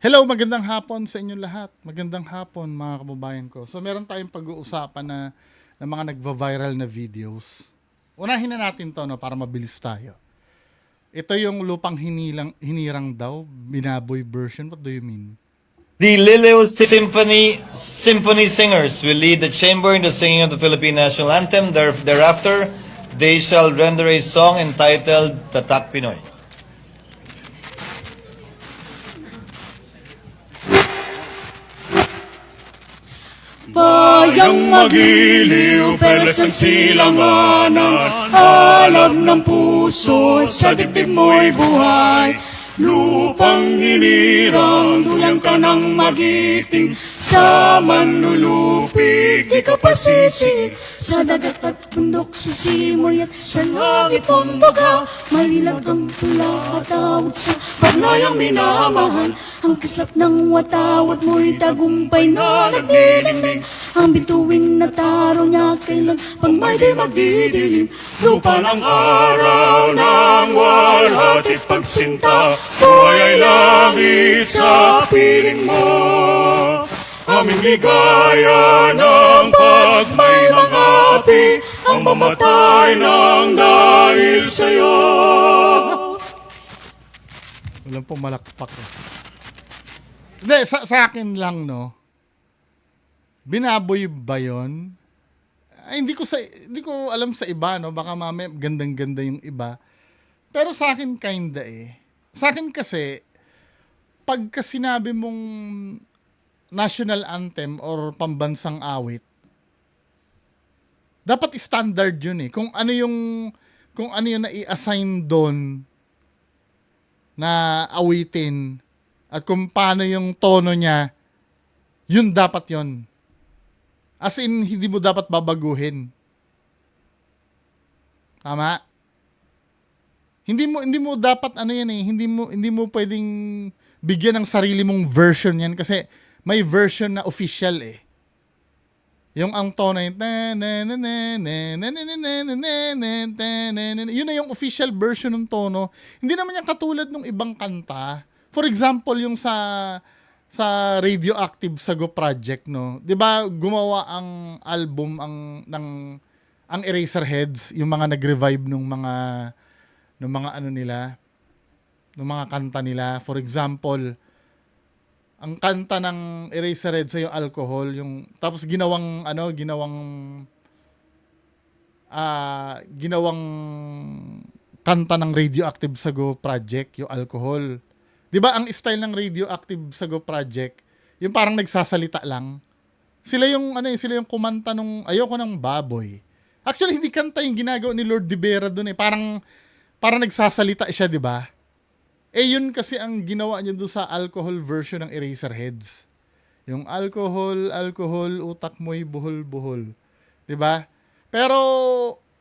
Hello, magandang hapon sa inyong lahat. Magandang hapon mga kababayan ko. So meron tayong pag-uusapan na ng mga nagva-viral na videos. Unahin na natin to no para mabilis tayo. Ito yung lupang hinilang, hinirang daw, binaboy version. What do you mean? The Liliu Symphony Symphony Singers will lead the chamber in the singing of the Philippine national anthem. There, thereafter, they shall render a song entitled Tatak Pinoy. Bayang magiliw, peles ng silanganan. Alab ng puso, sa dibdib mo'y buhay. Lupang hinirang, duyang ka ng magiting Sa manlulupig, di ka pasisig Sa dagat at bundok, sa simoy at sa langit mong baga Malilag ang tula at tawad sa pagnayang minamahal. Ang kislap ng watawat mo'y tagumpay na nagniningning Ang bituin na taro niya kailan pag may di magdidilim. Lupa ng araw ng walhati pagsinta Buhay ay langit sa piling mo Aming ligaya ng pag may mga api Ang mamatay ng dahil sa'yo Walang pumalakpak. Eh. Hindi, sa, sa akin lang, no? Binaboy ba yun? Ay, hindi ko sa hindi ko alam sa iba no baka mamaya gandang-ganda yung iba pero sa akin kinda eh sa akin kasi pagka sinabi mong national anthem or pambansang awit dapat standard yun eh kung ano yung kung ano yung nai-assign doon na awitin at kung paano yung tono niya yun dapat yun As in, hindi mo dapat babaguhin. Tama? Hindi mo hindi mo dapat ano yan eh, hindi mo hindi mo pwedeng bigyan ng sarili mong version yan kasi may version na official eh. Yung ang tono yung yun na yung official version ng tono. Hindi naman yung katulad ng ibang kanta. For example, yung sa sa Radioactive Sago Project, no? 'Di ba gumawa ang album ang ng ang Eraserheads, yung mga nag-revive nung mga nung mga ano nila, nung mga kanta nila. For example, ang kanta ng Eraserheads ay yung alcohol, yung tapos ginawang ano, ginawang ah ginawang kanta ng Radioactive Sago Project, yung alcohol. 'Di ba ang style ng Radioactive Sago Project, yung parang nagsasalita lang. Sila yung ano eh, sila yung kumanta nung Ayoko ng Baboy. Actually hindi kanta yung ginagawa ni Lord De Vera doon eh. Parang parang nagsasalita siya, 'di ba? Eh yun kasi ang ginawa niya doon sa alcohol version ng Eraserheads. Yung alcohol, alcohol, utak mo'y buhol-buhol. 'Di ba? Pero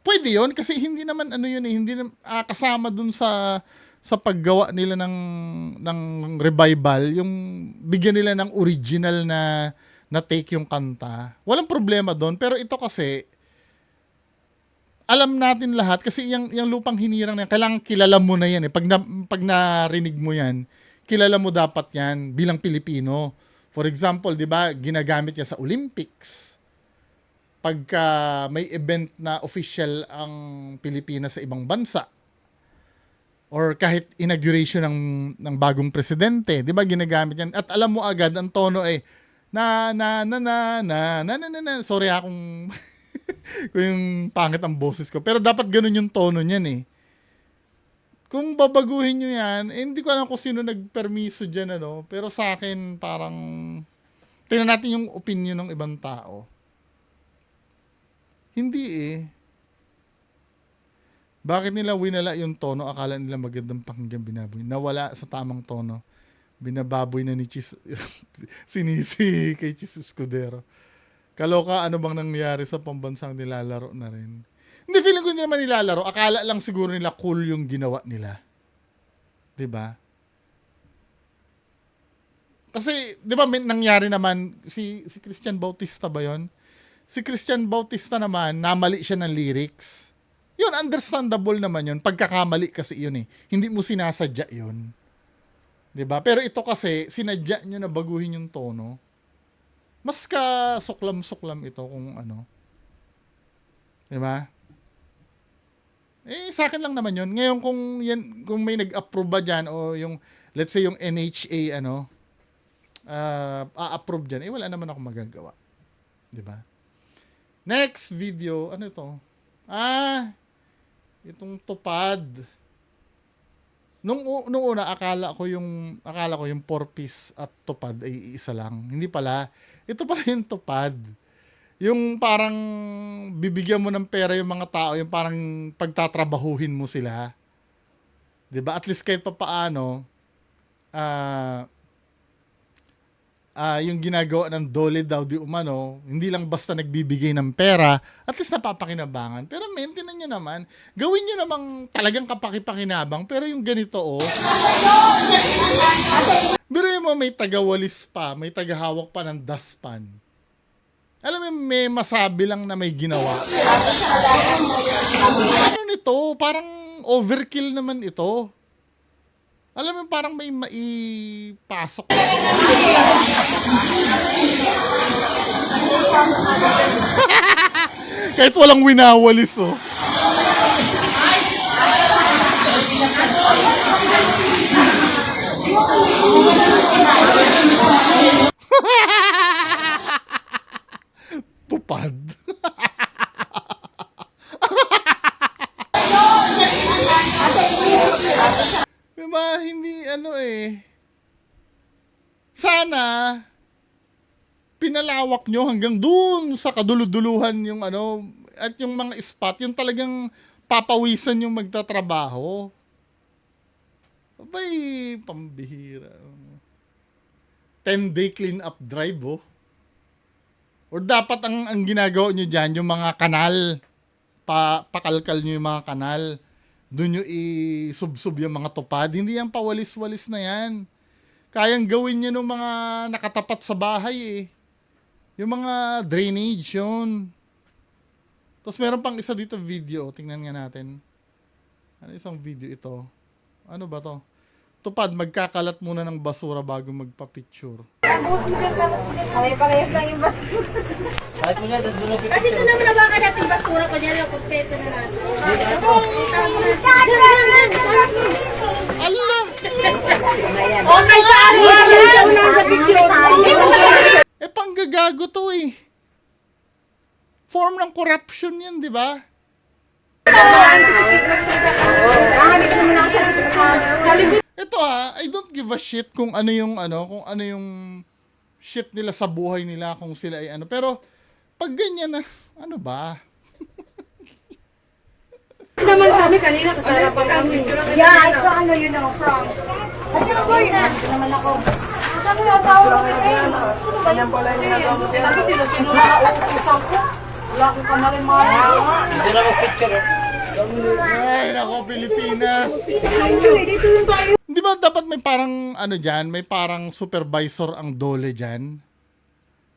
pwede 'yon kasi hindi naman ano yun eh, hindi na, ah, kasama dun sa sa paggawa nila ng ng revival, yung bigyan nila ng original na na take yung kanta. Walang problema doon, pero ito kasi alam natin lahat kasi yung yung lupang hinirang na yan, kailangan kilala mo na yan eh. Pag na, pag narinig mo yan, kilala mo dapat yan bilang Pilipino. For example, 'di ba, ginagamit niya sa Olympics. Pagka may event na official ang Pilipinas sa ibang bansa, or kahit inauguration ng ng bagong presidente, 'di ba ginagamit 'yan? At alam mo agad ang tono ay na na na na na na na na, na. sorry akong kung yung pangit ang boses ko. Pero dapat ganun yung tono niyan eh. Kung babaguhin nyo yan, eh, hindi ko alam kung sino nagpermiso dyan, ano. Pero sa akin, parang, tingnan natin yung opinion ng ibang tao. Hindi eh. Bakit nila winala yung tono? Akala nila magandang pakinggan binaboy. Nawala sa tamang tono. Binababoy na ni Chis... sinisi kay Chis Escudero. Kaloka, ano bang nangyari sa pambansang nilalaro na rin? Hindi, feeling ko hindi naman nilalaro. Akala lang siguro nila cool yung ginawa nila. ba? Kasi, 'di ba, nangyari naman si si Christian Bautista ba 'yon? Si Christian Bautista naman, namali siya ng lyrics. Yun, understandable naman yun. Pagkakamali kasi yun eh. Hindi mo sinasadya yun. ba? Pero ito kasi sinadya nyo na baguhin yung tono. Mas ka suklam-suklam ito kung ano. 'Di ba? Eh sa akin lang naman 'yon. Ngayon kung yan kung may nag-approve ba diyan o yung let's say yung NHA ano uh, a-approve diyan, eh wala naman ako magagawa. 'Di ba? Next video, ano ito? Ah, itong tupad. Nung nung una akala ko yung akala ko yung four piece at tupad ay isa lang. Hindi pala. Ito pala yung tupad. Yung parang bibigyan mo ng pera yung mga tao, yung parang pagtatrabahuhin mo sila. 'Di ba? At least kahit papaano ah ah, yung ginagawa ng dole daw di umano, hindi lang basta nagbibigay ng pera, at least napapakinabangan. Pero maintenance nyo naman, gawin nyo namang talagang kapakipakinabang, pero yung ganito oh. Pero mo may tagawalis pa, may tagahawak pa ng dustpan. Alam mo, may masabi lang na may ginawa. Ano nito? Parang overkill naman ito. Alam mo, parang may maipasok. Kahit walang winawalis, oh. Tupad. ano eh. Sana pinalawak nyo hanggang dun sa kaduluduluhan yung ano at yung mga spot, yung talagang papawisan yung magtatrabaho. Abay, pambihira. 10-day clean up drive, oh. Or dapat ang, ang ginagawa nyo dyan, yung mga kanal, pa, pakalkal nyo yung mga kanal, doon nyo isubsub yung mga tupad. Hindi yan pawalis-walis na yan. Kayang gawin nyo ng mga nakatapat sa bahay eh. Yung mga drainage yun. Tapos meron pang isa dito video. Tingnan nga natin. Ano isang video ito? Ano ba to? Tupad, magkakalat muna ng basura bago magpa-picture. Ay, parehas lang yung basura. Kasi ito naman nabakan natin basura pa niya, kumpleto na natin. Allah! Okay, sa ano sa picture. Eh, panggagago to eh. Form ng corruption yan, di ba? Ito ah, I don't give a shit kung ano yung ano, kung ano yung shit nila sa buhay nila, kung sila ay ano. Pero, pag ganyan na, ano ba? naman kami kanina sa sarapan kami. Yeah, ito ano yun know, from. Ano ba yun? naman ako. Ano yung tawag ko eh? Alam pala niya na Kasi sino-sino na nauutusan ko. Wala ko pa maling mga Ay, nako, Pilipinas. Dito yung tayo. Di ba dapat may parang, ano dyan, may parang supervisor ang dole dyan?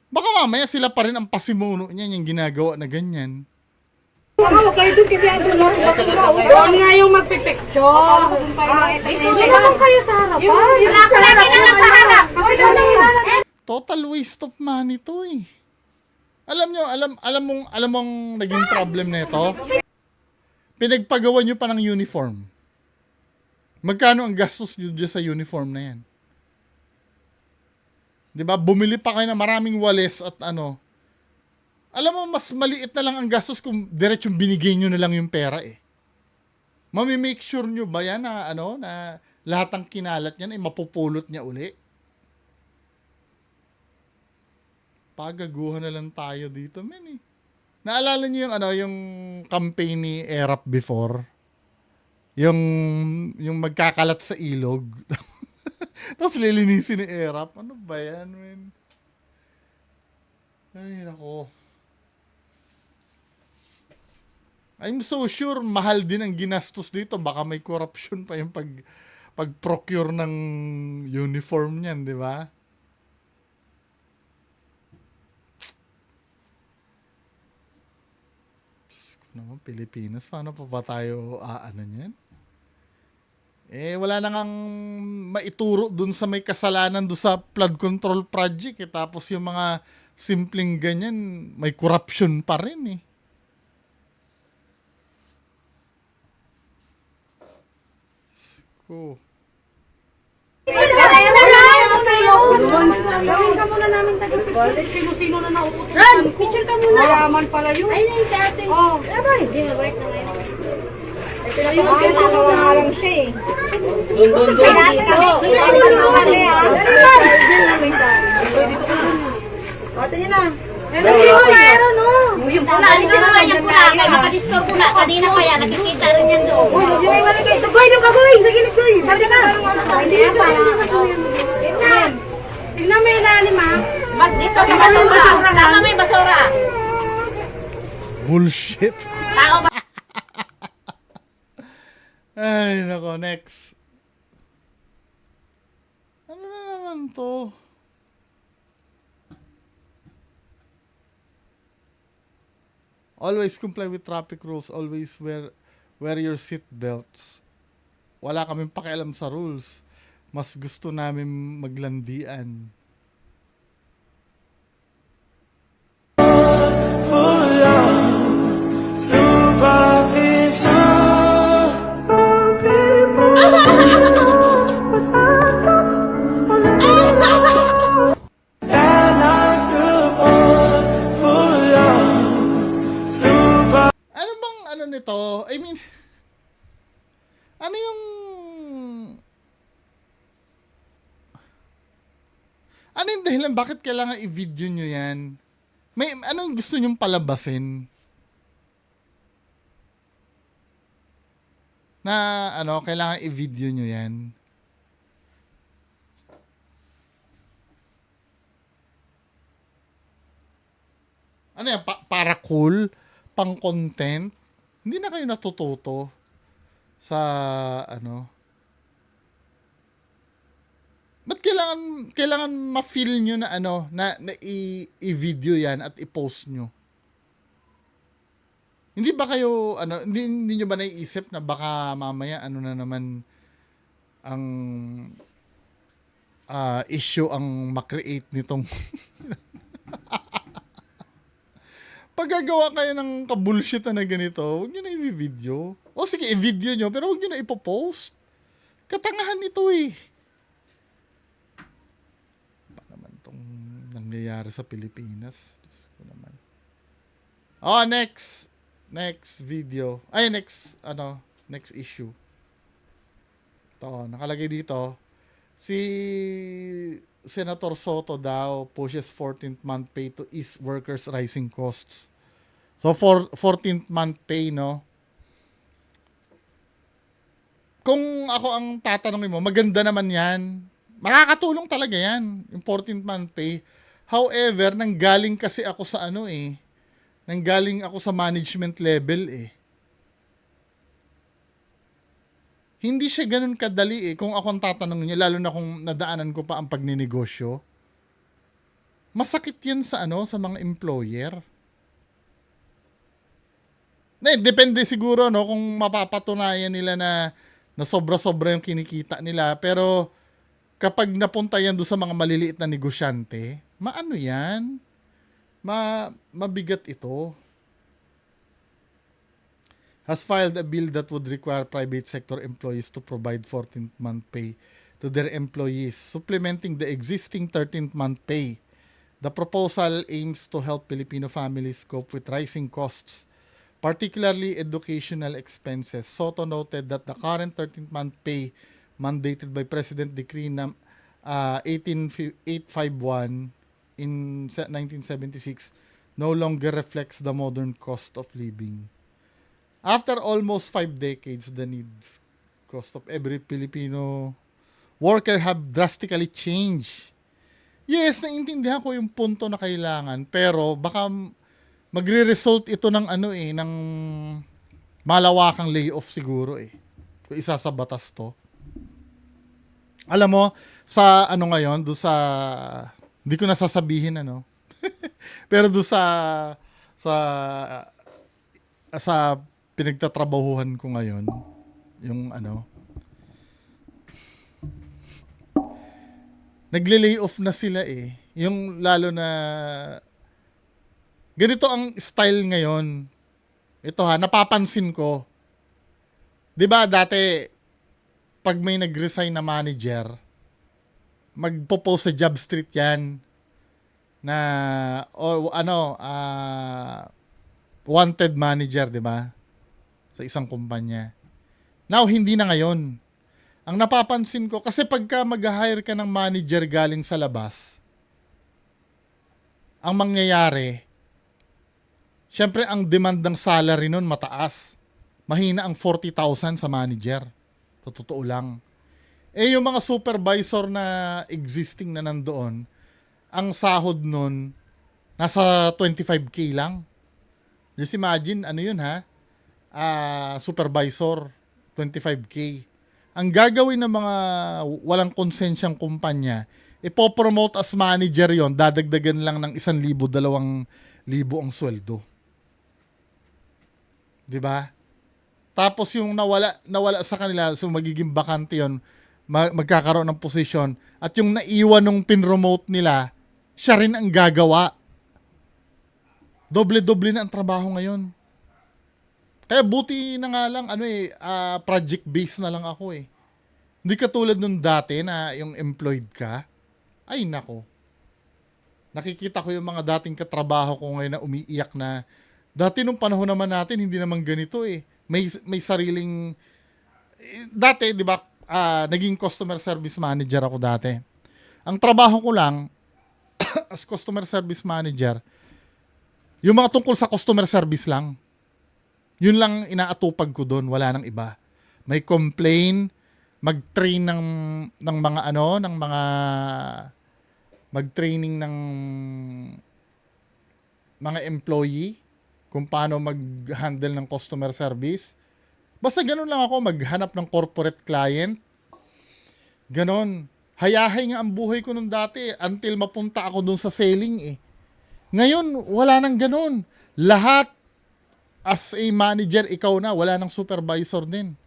Baka mamaya sila pa rin ang pasimuno niyan yung ginagawa na ganyan. Ako, kayo doon kasi ang basura. Doon nga yung magpipicture. Hindi naman kayo sa harapan. Wala ka lang sa harap. Kasi. Total waste of money to eh. Alam nyo, alam, alam mong, alam mong naging problem na ito? Pinagpagawa nyo pa ng uniform. Magkano ang gastos nyo dyan sa uniform na yan? 'Di ba? Bumili pa kayo ng maraming walis at ano. Alam mo, mas maliit na lang ang gastos kung diretsong binigay nyo na lang yung pera eh. Mami-make sure nyo ba yan na ano, na lahat ng kinalat niyan ay mapupulot niya uli? Pagaguhan na lang tayo dito, men eh. Naalala niyo yung ano, yung campaign ni Erap before? Yung yung magkakalat sa ilog. Tapos lilinisin ni Erap. Ano ba yan, men? Ay, nako. I'm so sure mahal din ang ginastos dito. Baka may corruption pa yung pag pag-procure ng uniform niyan, di ba? Naman, Pilipinas. Paano pa ba tayo aano niyan? Eh, wala na ngang maituro dun sa may kasalanan dun sa flood control project. Eh. Tapos yung mga simpleng ganyan, may corruption pa rin eh. Ko. Gawin ka muna namin taga-picture. Sino-sino na naupo. Run! Picture ka muna. Mayaman pala yun. Ay, na dati. Oh. Hindi, mabait na ngayon. Ayun, Ay, sino ano na nga lang siya eh. Doon, doon, doon. Ate niya na. Hello, yung meron, no? Yung pula, alisin mo yung pula. Kaya makadistor pula. Kanina pa yan, nakikita rin yan doon. Uy, yung may maligay. Goy, nung kagoy. Sa gilid, goy. Balik na. Hindi na pa. Tignan mo yung ilalim, ha? Dito sa basura. Tama may basura. Bullshit. Tao ba? Ay, nako, next. Ano na naman to? Always comply with traffic rules. Always wear wear your seat belts. Wala kaming pakialam sa rules. Mas gusto namin maglandian. Bakit kailangan i-video nyo yan? May, ano yung gusto nyong palabasin? Na, ano, kailangan i-video nyo yan? Ano yan? Pa- para cool? Pang content? Hindi na kayo natututo sa ano? Ba't kailangan, kailangan ma-feel nyo na ano, na, na i- i-video yan at i-post nyo? Hindi ba kayo, ano, hindi, hindi nyo ba naiisip na baka mamaya, ano na naman, ang ah, issue ang makreate nitong pag gagawa kayo ng kabulshit na ganito, huwag nyo na i-video. O sige, i-video nyo, pero huwag nyo na ipopost. Katangahan ito eh. Pa naman tong nangyayari sa Pilipinas? Diyos ko naman. Oh, next. Next video. Ay, next, ano, next issue. Ito, nakalagay dito. Si Senator Soto daw pushes 14th month pay to ease workers' rising costs. So, for 14th month pay, no? Kung ako ang tatanungin mo, maganda naman yan. Makakatulong talaga yan, yung 14th month pay. However, nanggaling kasi ako sa ano eh, nanggaling ako sa management level eh. Hindi siya ganun kadali eh. Kung ako ang tatanungin niyo, lalo na kung nadaanan ko pa ang pagninegosyo, masakit yan sa ano, sa mga employer. Na, depende siguro no kung mapapatunayan nila na na sobra-sobra yung kinikita nila pero kapag napunta yan doon sa mga maliliit na negosyante, maano yan? Ma mabigat ito. Has filed a bill that would require private sector employees to provide 14th month pay to their employees, supplementing the existing 13th month pay. The proposal aims to help Filipino families cope with rising costs, particularly educational expenses. Soto noted that the current 13th month pay mandated by President Decree uh, 18851 in se- 1976 no longer reflects the modern cost of living. After almost five decades, the needs cost of every Filipino worker have drastically changed. Yes, naintindihan ko yung punto na kailangan, pero baka magre-result ito ng ano eh, ng malawakang layoff siguro eh. Kung isa sa batas to. Alam mo, sa ano ngayon, do sa, hindi ko nasasabihin ano. Pero do sa sa sa pinagtatrabahuhan ko ngayon, yung ano nagle-lay off na sila eh. Yung lalo na ganito ang style ngayon. Ito ha, napapansin ko. 'Di ba dati pag may nag-resign na manager, magpo-post sa job street 'yan na o ano ah, wanted manager, 'di ba? Sa isang kumpanya. Now hindi na ngayon. Ang napapansin ko, kasi pagka mag-hire ka ng manager galing sa labas, ang mangyayari, syempre ang demand ng salary nun mataas. Mahina ang 40,000 sa manager. Totoo lang. Eh yung mga supervisor na existing na nandoon, ang sahod nun, nasa 25k lang. Just imagine, ano yun ha? Ah, supervisor, 25k ang gagawin ng mga walang konsensyang kumpanya, ipopromote as manager yon dadagdagan lang ng 1,000, 2,000 ang sweldo. 'Di ba? Tapos yung nawala nawala sa kanila, so magiging bakante yon ma- magkakaroon ng posisyon at yung naiwan nung pinromote nila, siya rin ang gagawa. Doble-doble na ang trabaho ngayon. Kaya buti na nga lang, ano eh, ah, project based na lang ako eh. Hindi katulad nung dati na yung employed ka. Ay nako. Nakikita ko yung mga dating katrabaho ko ngayon na umiiyak na dati nung panahon naman natin hindi naman ganito eh. May may sariling eh, dati 'di ba ah, naging customer service manager ako dati. Ang trabaho ko lang as customer service manager yung mga tungkol sa customer service lang. Yun lang inaatupag ko doon, wala nang iba. May complain, mag-train ng ng mga ano, ng mga mag-training ng mga employee kung paano mag-handle ng customer service. Basta ganun lang ako maghanap ng corporate client. Ganon. Hayahay nga ang buhay ko nung dati until mapunta ako dun sa selling eh. Ngayon, wala nang ganun. Lahat as a manager, ikaw na, wala nang supervisor din.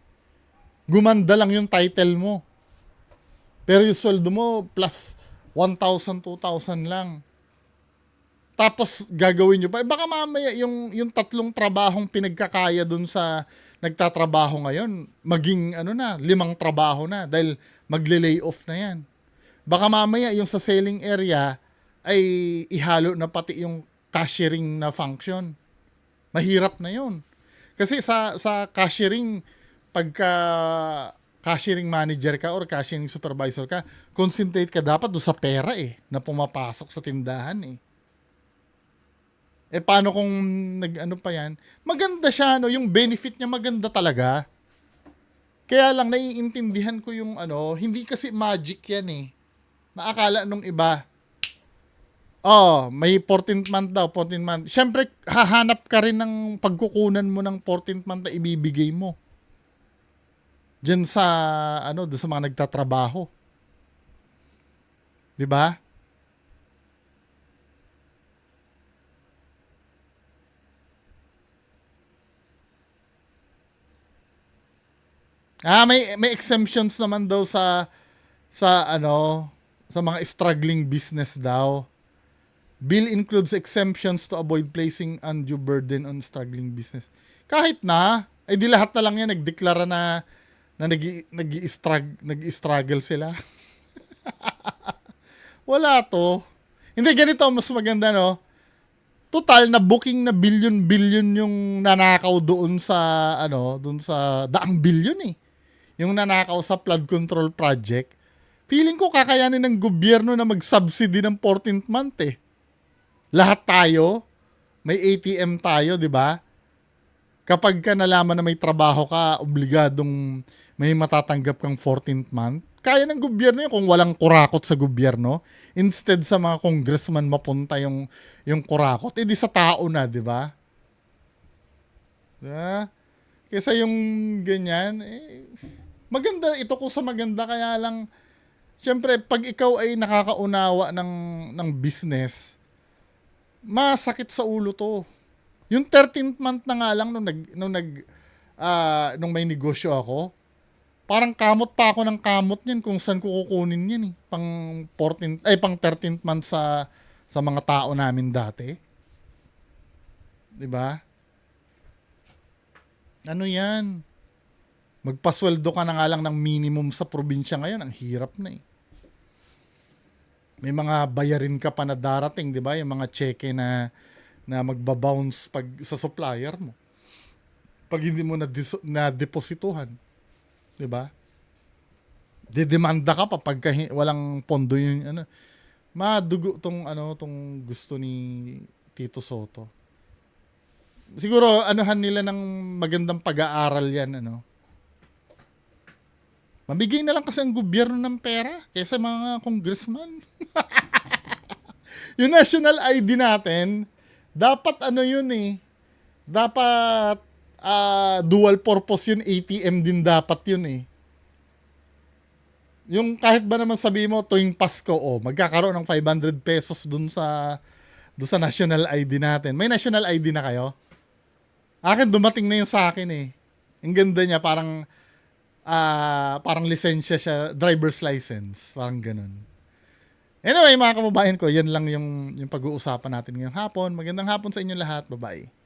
Gumanda lang yung title mo. Pero yung sweldo mo, plus 1,000, 2,000 lang. Tapos gagawin nyo pa. Eh, baka mamaya yung, yung tatlong trabahong pinagkakaya dun sa nagtatrabaho ngayon, maging ano na, limang trabaho na dahil magle-lay off na yan. Baka mamaya yung sa selling area ay ihalo na pati yung cashiering na function. Mahirap na yun. Kasi sa sa cashiering, pagka cashiering manager ka or cashiering supervisor ka, concentrate ka dapat do sa pera eh, na pumapasok sa tindahan eh. Eh paano kung nag ano pa yan? Maganda siya no, yung benefit niya maganda talaga. Kaya lang naiintindihan ko yung ano, hindi kasi magic yan eh. Naakala nung iba, Oh, may 14th month daw, 14th month. Siyempre, hahanap ka rin ng pagkukunan mo ng 14th month na ibibigay mo. Diyan sa, ano, sa mga nagtatrabaho. Di ba? Ah, may may exemptions naman daw sa sa ano, sa mga struggling business daw. Bill includes exemptions to avoid placing undue burden on struggling business. Kahit na, ay di lahat na lang yan nagdeklara na na nag nag-struggle sila. Wala to. Hindi ganito mas maganda no. Total na booking na billion-billion yung nanakaw doon sa ano, doon sa daang billion eh. Yung nanakaw sa flood control project. Feeling ko kakayanin ng gobyerno na mag-subsidy ng 14th month eh lahat tayo, may ATM tayo, di ba? Kapag ka nalaman na may trabaho ka, obligadong may matatanggap kang 14th month, kaya ng gobyerno yun kung walang kurakot sa gobyerno. Instead sa mga congressman mapunta yung, yung kurakot, edi sa tao na, di ba? Diba? Kesa yung ganyan, eh, maganda, ito ko sa maganda, kaya lang, syempre, pag ikaw ay nakakaunawa ng, ng business, masakit sa ulo to. Yung 13th month na nga lang nung nag nung nag ah, nung may negosyo ako, Parang kamot pa ako ng kamot niyan kung saan ko kukunin yan eh. Pang 14 ay pang 13th month sa sa mga tao namin dati. 'Di ba? Ano 'yan? Magpasweldo ka na nga lang ng minimum sa probinsya ngayon, ang hirap na eh. May mga bayarin ka pa na darating, 'di ba? Yung mga cheque na na magbabounce pag sa supplier mo. Pag hindi mo na, na deposituhan. 'di ba? Didemanda ka pa hi- walang pondo yung ano. Madugo tong ano tong gusto ni Tito Soto. Siguro anuhan nila ng magandang pag-aaral 'yan ano. Mabigay na lang kasi ang gobyerno ng pera kaysa mga congressman. yung national ID natin, dapat ano yun eh. Dapat ah, dual purpose yun, ATM din dapat yun eh. Yung kahit ba naman sabi mo tuwing Pasko, oh, magkakaroon ng 500 pesos dun sa dun sa national ID natin. May national ID na kayo? Akin dumating na yun sa akin eh. Ang ganda niya parang ah parang lisensya siya, driver's license, parang ganun. Anyway, mga kababayan ko, yan lang yung yung pag-uusapan natin ngayong hapon. Magandang hapon sa inyo lahat. Bye-bye.